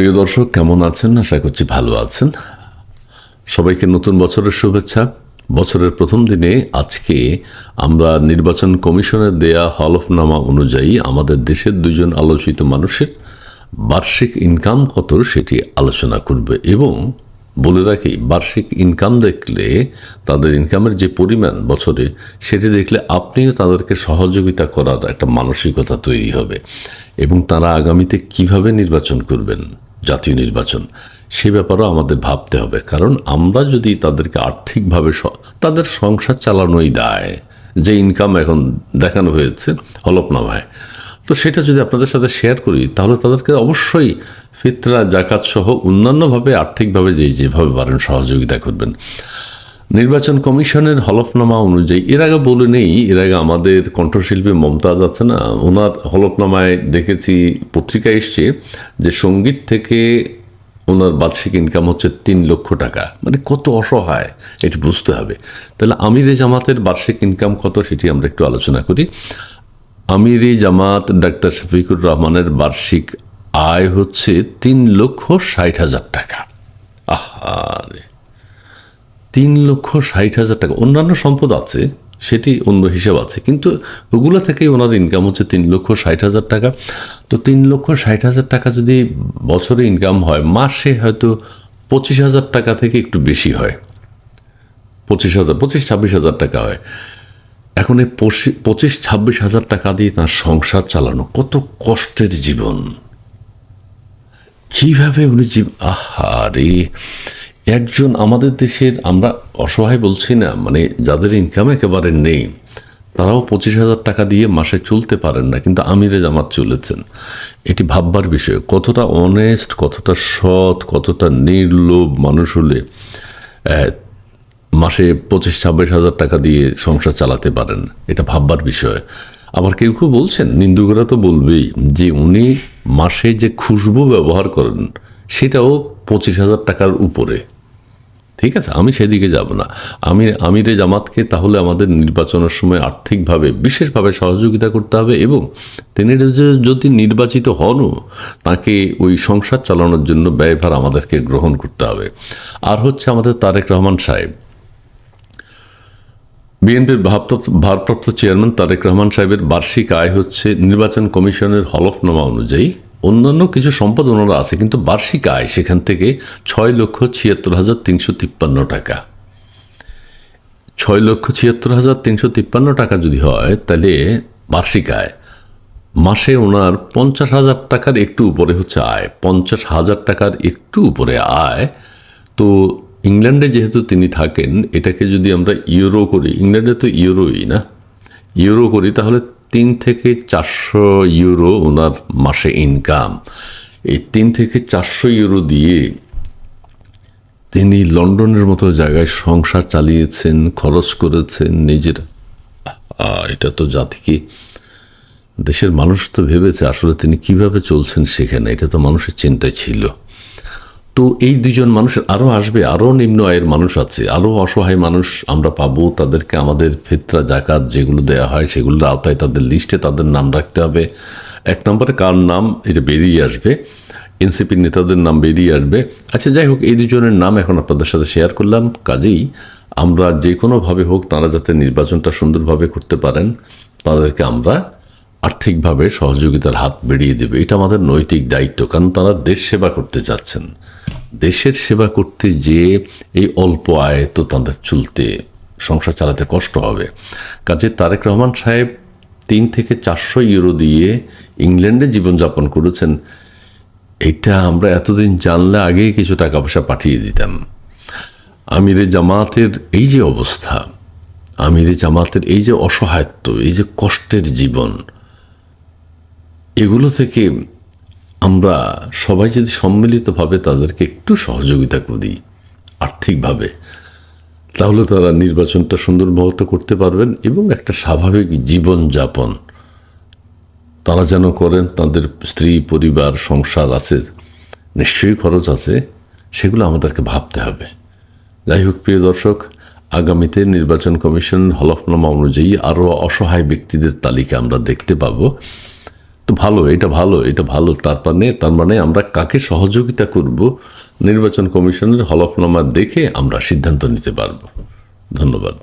প্রিয় দর্শক, কেমন আছেন? আশা করছি ভালো আছেন। সবাইকে নতুন বছরের শুভেচ্ছা। বছরের প্রথম দিনে আজকে আমরা নির্বাচন কমিশনের দেয়া হলফনামা অনুযায়ী আমাদের দেশের দুজন আলোচিত মানুষের বার্ষিক ইনকাম কত সেটি আলোচনা করবে এবং বলে রাখি, বার্ষিক ইনকাম দেখলে তাদের ইনকামের যে পরিমাণ বছরে সেটি দেখলে আপনিও তাদেরকে সহযোগিতা করার একটা মানসিকতা তৈরি হবে। এবং তারা আগামীতে কীভাবে নির্বাচন করবেন? জাতীয় নির্বাচন, সে ব্যাপারেও আমাদের ভাবতে হবে। কারণ আমরা যদি তাদেরকে আর্থিকভাবে তাদের সংসার চালানোই দায়। যে ইনকাম এখন দেখানো হয়েছে, হলফনামায়। তো সেটা যদি আপনাদের সাথে শেয়ার করি, তাহলে তাদেরকে অবশ্যই ফিতরা, জাকাত সহ অন্যান্যভাবে আর্থিকভাবে যে যেভাবে পারেন সহযোগিতা করবেন। নির্বাচন কমিশনের হলফনামা অনুযায়ী, এর আগে বলে নেই, এর আগে আমাদের কণ্ঠশিল্পী মমতাজ আছে না, ওনার হলফনামায় দেখেছি, পত্রিকা এসছে যে সংগীত থেকে ওনার বার্ষিক ইনকাম হচ্ছে তিন লক্ষ টাকা। মানে কত অসহায়, এটি বুঝতে হবে। তাহলে আমিরে জামাতের বার্ষিক ইনকাম কত সেটি আমরা একটু আলোচনা করি। আমিরি জামাত ডাক্তার শফিকুর রহমানের বার্ষিক আয় হচ্ছে তিন লক্ষ ষাট হাজার টাকা। আহারে তিন লক্ষ ষাট হাজার টাকা। অন্যান্য সম্পদ আছে, সেটি অন্য হিসাব আছে, কিন্তু ওগুলো থেকেই ওনার ইনকাম হচ্ছে তিন লক্ষ ষাট হাজার টাকা। তো তিন লক্ষ ষাট হাজার টাকা যদি বছরে ইনকাম হয়, মাসে হয়তো পঁচিশ হাজার টাকা থেকে একটু বেশি হয়। পঁচিশ হাজার, পঁচিশ, ছাব্বিশ হাজার টাকা হয়। এখন এই পঁচি- পঁচিশ, ছাব্বিশ হাজার টাকা দিয়ে তার সংসার চালানো কত কষ্টের জীবন। কীভাবে উনি জীব আহারে একজন আমাদের দেশের, আমরা অসহায় বলছি না মানে যাদের ইনকাম একেবারে নেই, তারাও পঁচিশ হাজার টাকা দিয়ে মাসে চলতে পারেন না, কিন্তু আমিরে জামাত চলেছেন। এটি ভাববার বিষয়, কতটা অনেস্ট কতটা সৎ, কতটা নির্লোভ মানুষ হলে মাসে পঁচিশ, ছাব্বিশ হাজার টাকা দিয়ে সংসার চালাতে পারেন, এটা ভাববার বিষয়। আবার কেউ কেউ বলছেন, নিন্দুকরা তো বলবেই, যে উনি মাসে যে খুশবু ব্যবহার করেন, সেটাও পঁচিশ হাজার টাকার উপরে। ঠিক আছে, আমি সেদিকে যাব না। আমি আমিরে জামাতকে তাহলে আমাদের নির্বাচনের সময় আর্থিকভাবে, বিশেষভাবে সহযোগিতা করতে হবে এবং তিনি যদি নির্বাচিত হনও, তাকে ওই সংসার চালানোর জন্য ব্যয়ভার আমাদেরকে গ্রহণ করতে হবে। আর হচ্ছে আমাদের তারেক রহমান সাহেব। বিএনপির ভারপ্রাপ্ত ভারপ্রাপ্ত চেয়ারম্যান তারেক রহমান সাহেবের বার্ষিক আয় হচ্ছে নির্বাচন কমিশনের হলফনামা অনুযায়ী অন্যান্য কিছু সম্পদ ওনারা আছে, কিন্তু বার্ষিক আয় সেখান থেকে ছয় লক্ষ ছিয়াত্তর হাজার তিনশো তিপ্পান্ন টাকা। ছয় লক্ষ ছিয়াত্তর হাজার তিনশো তিপ্পান্ন টাকা যদি হয়, তাহলে বার্ষিক আয়। মাসে ওনার পঞ্চাশ হাজার টাকার একটু উপরে হচ্ছে আয়, পঞ্চাশ হাজার টাকার একটু উপরে আয়। তো ইংল্যান্ডে যেহেতু তিনি থাকেন, এটাকে যদি আমরা ইউরো করি, ইংল্যান্ডে তো ইউরোই না, ইউরো করি, তাহলে তিন থেকে চারশো ইউরো ওনার মাসে ইনকাম এই তিন থেকে চারশো ইউরো দিয়ে তিনি লন্ডনের মতো জায়গায় সংসার চালিয়েছেন, খরচ করেছেন, নিজের এটা তো জাতিকে দেশের মানুষ তো ভেবেছে আসলে তিনি কীভাবে চলছেন সেখানে, এটা তো মানুষের চিন্তায় ছিল। তো এই দুজন মানুষ আরও আসবে আরও নিম্ন আয়ের মানুষ আছে আরও অসহায় মানুষ আমরা পাবো। তাদেরকে আমাদের ফেতরা, জাকাত যেগুলো দেওয়া হয় সেগুলোর আওতায় তাদের লিস্টে তাদের নাম রাখতে হবে। এক নম্বরে কার নাম? এটা বেরিয়ে আসবে। এনসিপির নেতাদের নাম বেরিয়ে আসবে। আচ্ছা যাই হোক, এই দুজনের নাম এখন আপনাদের সাথে শেয়ার করলাম। কাজেই আমরা যে কোনোভাবে হোক তারা যাতে নির্বাচনটা সুন্দরভাবে করতে পারেন, তাদেরকে আমরা আর্থিকভাবে সহযোগিতার হাত বেরিয়ে দেবে। এটা আমাদের নৈতিক দায়িত্ব, কারণ তারা দেশ সেবা করতে চাচ্ছেন। দেশের সেবা করতে যে এই অল্প আয় তো তাদের চলতে, সংসার চালাতে কষ্ট হবে। কাজে তারেক রহমান সাহেব তিন থেকে চারশো ইউরো দিয়ে ইংল্যান্ডে জীবনযাপন করেছেন। এটা আমরা এতদিন জানলে আগেই কিছু টাকা পয়সা পাঠিয়ে দিতাম। আমিরে জামাতের এই যে অবস্থা, আমিরে জামাতের এই যে অসহায়ত্ব, এই যে কষ্টের জীবন, এগুলো থেকে আমরা সবাই যদি সম্মিলিতভাবে তাদেরকে একটু সহযোগিতা করি, আর্থিকভাবে, তাহলে তারা নির্বাচনটা সুন্দরভাবে করতে পারবেন এবং একটা স্বাভাবিক জীবনযাপন তারা যেন করেন, তাদের স্ত্রী, পরিবার, সংসার আছে, নিশ্চয়ই খরচ আছে, সেগুলো আমাদেরকে ভাবতে হবে। যাই হোক, প্রিয় দর্শক, আগামীতে নির্বাচন কমিশন হলফনামা অনুযায়ী আরও অসহায় ব্যক্তিদের তালিকা আমরা দেখতে পাবো। তো ভালো, এটা ভালো এটা ভালো। তার মানে তার মানে আমরা কাকে সহযোগিতা করব? নির্বাচন কমিশনের হলফনামা দেখে আমরা সিদ্ধান্ত নিতে পারব। ধন্যবাদ।